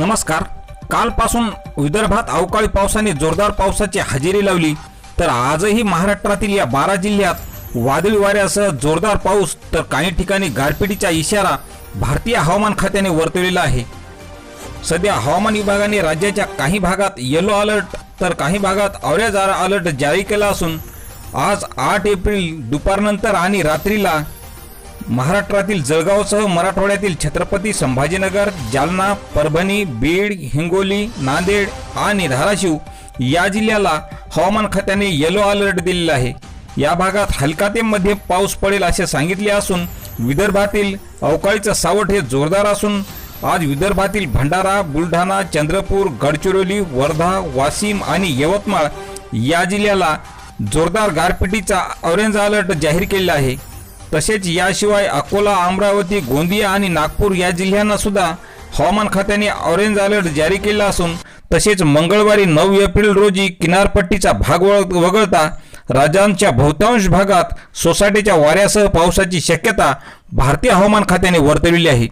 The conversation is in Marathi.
नमस्कार. कालपासून विदर्भात अवकाळी पावसाने जोरदार पावसाची हजेरी लावली. तर आजही महाराष्ट्रातील या बारा जिल्ह्यात वादळी वाऱ्यासह जोरदार पाऊस तर काही ठिकाणी गारपिटीचा इशारा भारतीय हवामान खात्याने वर्तवलेला आहे. सध्या हवामान विभागाने राज्याच्या काही भागात येलो अलर्ट तर काही भागात ऑरेंज अलर्ट जारी केला असून आज आठ एप्रिल दुपारनंतर आणि रात्रीला महाराष्ट्रातील जळगावसह मराठवाड्यातील छत्रपती संभाजीनगर जालना परभणी बीड हिंगोली नांदेड आणि धाराशिव या जिल्ह्याला हवामान खात्याने येलो अलर्ट दिलेला आहे. या भागात हलका ते मध्यम पाऊस पडेल असे सांगितले असून विदर्भातील अवकाळीचं सावट हे जोरदार असून आज विदर्भातील भंडारा बुलढाणा चंद्रपूर गडचिरोली वर्धा वाशिम आणि यवतमाळ या जिल्ह्याला जोरदार गारपिटीचा ऑरेंज अलर्ट जाहीर केलेला आहे. तसेच याशिवाय अकोला अमरावती गोंदिया आणि नागपूर या जिल्ह्यांना सुद्धा हवामान खात्याने ऑरेंज अलर्ट जारी केला असून तसेच मंगळवारी नऊ एप्रिल रोजी किनारपट्टीचा भाग वळ- वगळता राज्यांच्या बहुतांश भागात सोसायटीच्या वाऱ्यासह पावसाची शक्यता भारतीय हवामान खात्याने वर्तविली आहे.